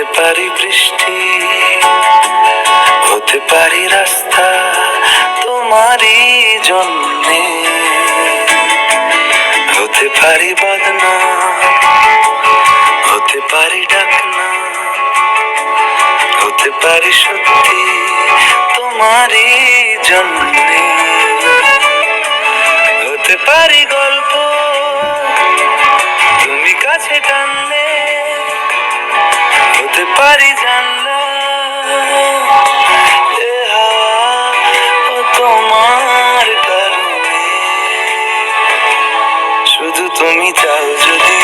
হতে পারি বৃষ্টি, হতে পারি রাস্তা তোমারই জন্যে। হতে পারি বদনা হতে পারি ডাকনা, হতে পারি সত্যি তোমারই জন্যে। শুধু তুমি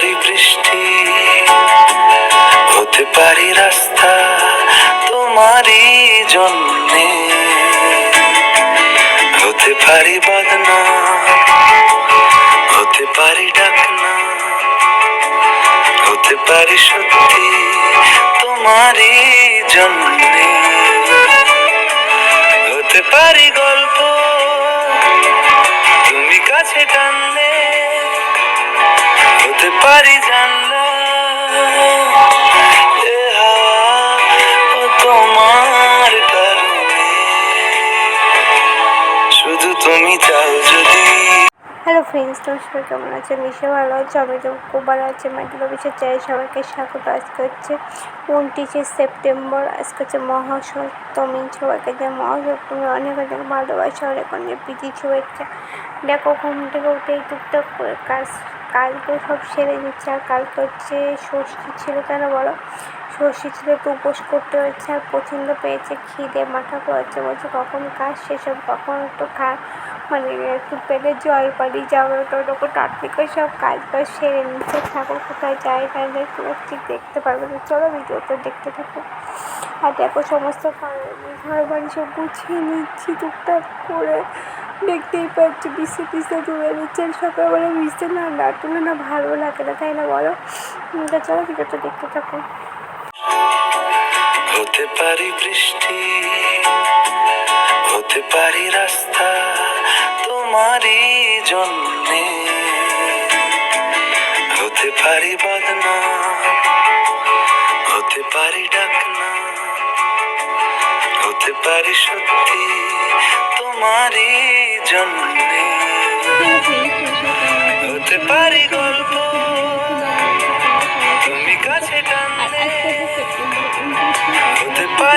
পারি বৃষ্টি, হতে পারি রাস্তা তোমারই জন্যে। হতে পারি বদনা হতে পারি ডাকনা, হতে পারি সত্যি তোমারই জন্যে। হ্যালো ফ্রেন্ডস নমস্কার কেমন আছেন? নিশ্চয়ই ভালো আছে, আমি তো খুব ভালো আছি। মাইকেল অফিসের চাই সবাইকে স্বাগত। আজকে হচ্ছে উনত্রিশে সেপ্টেম্বর, আজকে হচ্ছে মহাসপ্তমী। সবাইকে যে মহাসপ্তমী, অনেক অনেক ভালোবাসা, অনেক অনেক প্রীতি, শুভেচ্ছা। দেখো, ঘুম থেকে উঠে টুকটাক করে কাজ কাজগুলো সব সেরে নিচ্ছে। আর কালকে হচ্ছে ষষ্ঠী ছিল কেন বলো? ষষ্ঠী ছিল একটু উপোস করতে হচ্ছে, আর প্রচণ্ড পেয়েছে খিদে, মাথা পড়াচ্ছে বলছে, কখন কাজ সেসব কখন একটু খা মানে একটু পেটে জল পানি জামা টামা টাটলি করে সব কাজ বাজ সেরে নিচ্ছে ঠাকুর কোথায় যায় না যায় তোমরা ঠিক দেখতে পারবে না। চলো ভিডিওটা দেখতে থাকো। আর দেখো সমস্ত ঘর- বাড়ি সব গুছিয়ে নিচ্ছি টুকটাক করে। দেখতেই পাচ্ছি বিছে পিসে তুলে নিচ্ছে সকালবেলা ভিজতে না না তুলে না ভালো লাগে না, তাই না বলো? চলো ভিডিওটা দেখতে থাকো। হতে পারি বৃষ্টি, হতে পারি রাস্তা তোমারই জন্যে। হতে পারি বদনা হতে পারি ডাকনা হতে পারি সত্যি তোমারই জন্যে। হতে পারি গল্প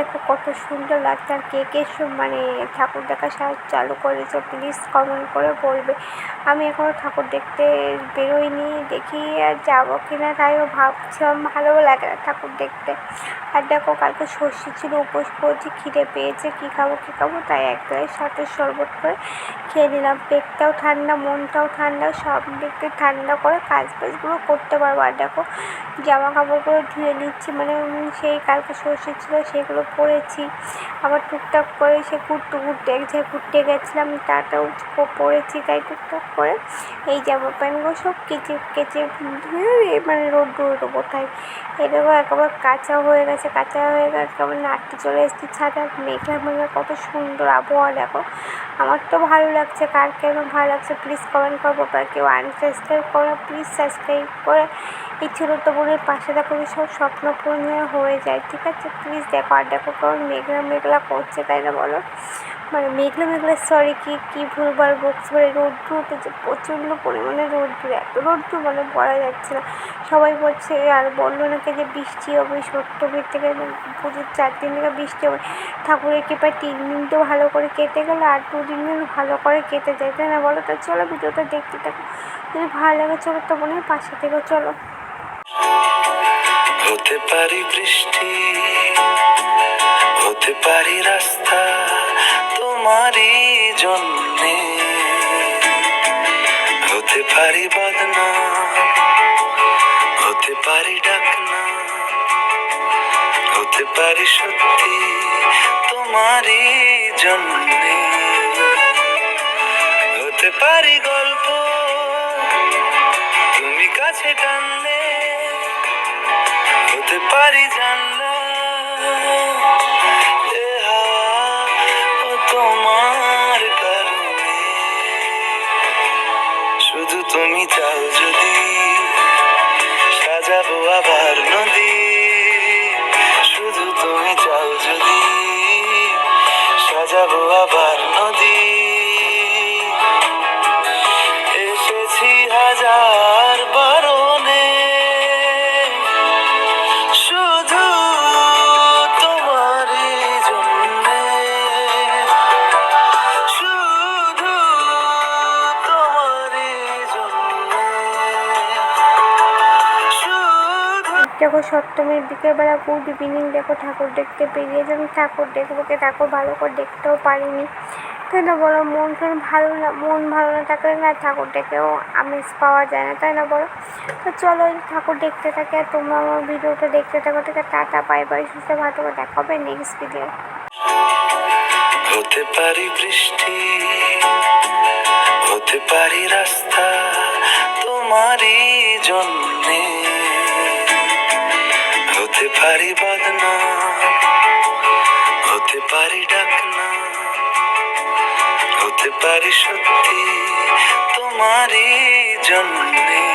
দেখো কত সুন্দর লাগছে। আর কে কে মানে ঠাকুর দেখা সাজ চালু করেছে প্লিজ কমেন্ট করে বলবে। আমি এখনও ঠাকুর দেখতে বেরোইনি, দেখি আর যাব কিনা তাইও ভাবছিলাম ভালো লাগে না ঠাকুর দেখতে। আর দেখো কালকে ষষ্ঠী ছিল, উপোস করছি, খিদে পেয়েছে, কী খাব কী খাব, তাই এক গ্লাস সাথে শরবত করে খেয়ে নিলাম। পেটটাও ঠান্ডা, মনটাও ঠান্ডা, সব থেকে ঠান্ডা করে কাজ বাজগুলো করতে পারব। আর দেখো জামা কাপড়গুলো ধুয়ে নিচ্ছি মানে সেই কালকে ষষ্ঠী ছিল সেগুলো পরেছি। আবার টুকটাক করে সে ঘুরতে ঘুরতে এক জায়গায় ঘুরতে গেছিলাম তাটাও পরেছি তাই টুকটাক। করে এই জামা প্যান্টগুলো সব কেচে কেচে মানে রোদ রোদ কোথায়? এই দেখো একেবারে কাঁচা হয়ে গেছে, কাঁচা হয়ে গেছে কেমন নাড়তে চলে এসেছি ছাদে। মেঘলা মেঘলা কত সুন্দর আবহাওয়া দেখো। আমার তো ভালো লাগছে, কার কেমন ভালো লাগছে প্লিজ কমেন্ট করব বা কেউ আনসাবস্ক্রাইব করো প্লিজ সাবস্ক্রাইব করে। এই ছোটো বোনের পাশে দেখো সব স্বপ্ন পূরণ হয়ে যায়, ঠিক আছে? প্লিজ দেখো আর দেখো কেমন মেঘলা মেঘলা করছে, তাই না বলো? মানে মেঘলা মেঘলা সরি কি, কী ভুলবার বকছি মানে রোদ্দুর উঠেছে প্রচণ্ড পরিমাণে রোদ্দুর, এত রোদ্দুর মানে বলা যাচ্ছে না। সবাই বলছে, আর বলল নাকি যে বৃষ্টি হবে সত্যবীর থেকে পুজোর চার দিন থেকে বৃষ্টি হবে। ঠাকুরের কৃপায় তিন দিন তো ভালো করে কেটে গেলো, আর দু দিন ভালো করে কেটে যায়, তাই না? বলো তো, চলো ভিডিওটা দেখতে থাকো। যদি ভালো লাগে, চলো তো বোনের পাশে থেকে, চলো। হতে পারি বৃষ্টি, হতে পারি তোমারই জন্যে। হতে পারি বদনাম হতে পারি ডাকনা, হতে পারি সত্যি তোমারই জন্যে। হতে পারি গল্প, তুমি কাছে টানলে, হতে পারি জানলা শুধু তুমি দেখো সপ্তমীর বিকেলবেলা গুড ইভিনিং দেখো, ঠাকুর দেখতে পেরিয়ে বেরিয়েছিলাম ঠাকুর দেখব কে? ঠাকুর ভালো করে দেখতেও পারিনি। তাই না বলো? মন টন ভালো না, মন ভালো না থাকলে না ঠাকুর দেখেও আমেজ পাওয়া যায় না, তাই না বলো? তো চলো ঠাকুর দেখতে থাকে, আর তোমরা আমার ভিডিওটা দেখতে থাকো থেকে। টাটা, বাই বাই, সুস্থ ভালো করে দেখা হবে নেক্সট ভিডিও হতে পারি বৃষ্টি, হতে পারি রাস্তা, তোমারই জন্যে। পারি বদনা হতে পারি ডাকনা হতে পারি সত্যি তোমারই জন্যে